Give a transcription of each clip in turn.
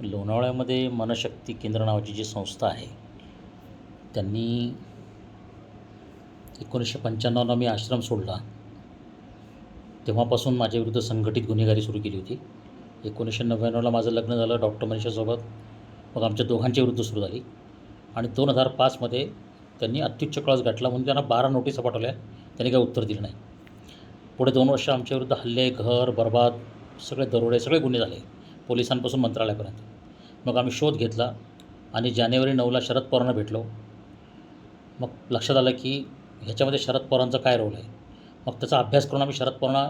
लोणावळ्यामध्ये मनशक्ती केंद्र नावाची जी संस्था आहे त्यांनी एकोणीसशे पंच्याण्णवला मी आश्रम सोडला. तेव्हापासून माझ्याविरुद्ध संघटित गुन्हेगारी सुरू केली होती. एकोणीसशे नव्याण्णवला माझं लग्न झालं डॉक्टर मनीषासोबत. मग आमच्या दोघांच्या विरुद्ध सुरू झाली. आणि दोन हजार पाचमध्ये त्यांनी अत्युच्च कळस गाठला म्हणून त्यांना बारा नोटिसा पाठवल्या. त्यांनी काही उत्तर दिलं नाही. पुढे दोन वर्ष आमच्या विरुद्ध हल्ले घर बर्बाद सगळे दरोडे सगळे गुन्हे झाले. पोलिसांपासून मंत्रालयापर्यंत. मग आम्ही शोध घेतला आणि जानेवारी नऊला शरद पवारांना भेटलो. मग लक्षात आलं की ह्याच्यामध्ये शरद पवारांचा काय रोल आहे? मग त्याचा अभ्यास करून आम्ही शरद पवारांना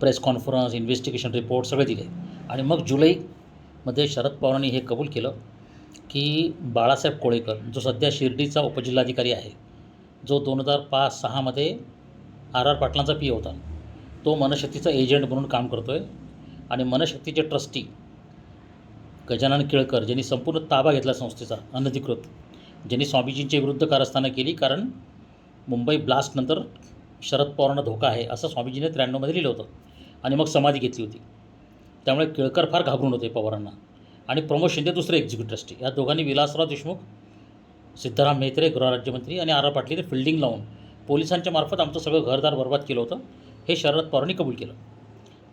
प्रेस कॉन्फरन्स इन्व्हेस्टिगेशन रिपोर्ट सगळे दिले. आणि मग जुलैमध्ये शरद पवारांनी हे कबूल केलं की बाळासाहेब कोळेकर जो सध्या शिर्डीचा उपजिल्हाधिकारी आहे जो दोन हजार पाच सहामध्ये आर आर पाटलांचा पी होता तो मनशक्तीचा एजंट म्हणून काम करतो आहे आणि मनशक्तीचे ट्रस्टी गजानन केळकर ज्यांनी संपूर्ण ताबा घेतला संस्थेचा अनधिकृत ज्यांनी स्वामीजींच्या विरुद्ध कारस्थानं केली कारण मुंबई ब्लास्टनंतर शरद पवारांना धोका आहे असं स्वामीजीने त्र्याण्णवमध्ये लिहिलं होतं आणि मग समाधी घेतली होती. त्यामुळे केळकर फार घाबरून होते पवारांना. आणि प्रमोद शिंदे दुसरे एक्झिक्युटिव्ह ट्रस्टी या दोघांनी विलासराव देशमुख सिद्धाराम मेहत्रे गृहराज्यमंत्री आणि आर आर पाटील फिल्डिंग लावून पोलिसांच्या मार्फत आमचं सगळं घरदार बर्बाद केलं होतं. हे शरद पवारांनी कबूल केलं.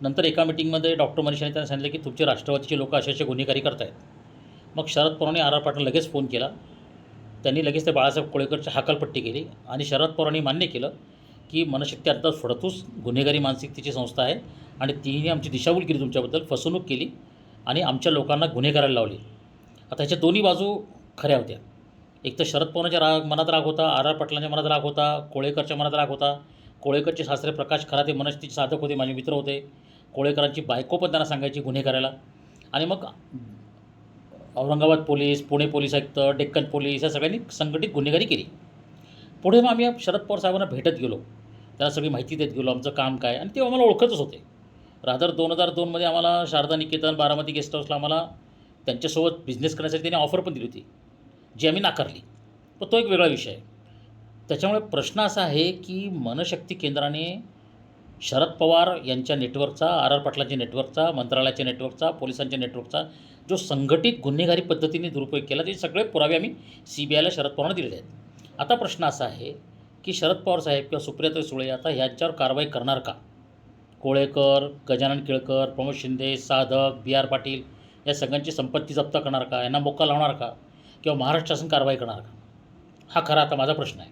नंतर एका मिटिंगमध्ये डॉक्टर मनीषाने त्यांना सांगितलं की तुमचे राष्ट्रवादीचे लोक असे असे गुन्हेगारी करतायत. मग शरद पवारांनी आर आर पाटील लगेच फोन केला. त्यांनी लगेच ते बाळासाहेब कोळेकरची हाकलपट्टी केली आणि शरद पवारांनी मान्य केलं की मनशक्ती आता फडतूस गुन्हेगारी मानसिकतेची संस्था आहे आणि तिने आमची दिशाभूल केली तुमच्याबद्दल फसवणूक केली आणि आमच्या लोकांना गुन्हे करायला लावले. आता ह्याच्या दोन्ही बाजू खऱ्या होत्या. एक तर शरद पवारांच्या राग मनात राग होता आर आर पाटलांच्या मनात राग होता कोळेकरच्या मनात राग होता. कोळेकरचे सासरे प्रकाश खराते मनस्थितीचे साधक होते माझे मित्र होते. कोळेकरांची बायको पण त्यांना सांगायची गुन्हे करायला. आणि मग औरंगाबाद पोलीस पुणे पोलीस आयुक्त डेक्कन पोलीस या सगळ्यांनी संघटित गुन्हेगारी केली. पुढे मग आम्ही शरद पवार साहेबांना भेटत गेलो. त्यांना सगळी माहिती देत गेलो आमचं काम काय? आणि ते आम्हाला ओळखतच होते. रादर दोन हजार दोनमध्ये आम्हाला शारदा निकेतन बारामती गेस्ट हाऊसला आम्हाला त्यांच्यासोबत बिझनेस करण्यासाठी त्यांनी ऑफर पण दिली होती जी आम्ही नाकारली. पण तो एक वेगळा विषय आहे. त्याच्यामुळे प्रश्न असा आहे की मनशक्ती केंद्राने शरद पवार यांच्या नेटवर्कचा आर आर पाटलांच्या नेटवर्कचा मंत्रालयाच्या नेटवर्कचा पोलिसांच्या नेटवर्कचा जो संघटित गुन्हेगारी पद्धतीने दुरुपयोग केला ते सगळे पुरावे आम्ही सी बी आयला शरद पवारांना दिलेले आहेत. आता प्रश्न असा आहे की शरद पवार साहेब किंवा सुप्रियाताई सुळे आता ह्यांच्यावर कारवाई करणार का? कोळेकर गजानन केळकर प्रमोद शिंदे साधक बी आर पाटील या सगळ्यांची संपत्ती जप्त करणार का? यांना मोका लावणार का? किंवा महाराष्ट्र शासन कारवाई करणार का? हा खरा आता माझा प्रश्न आहे.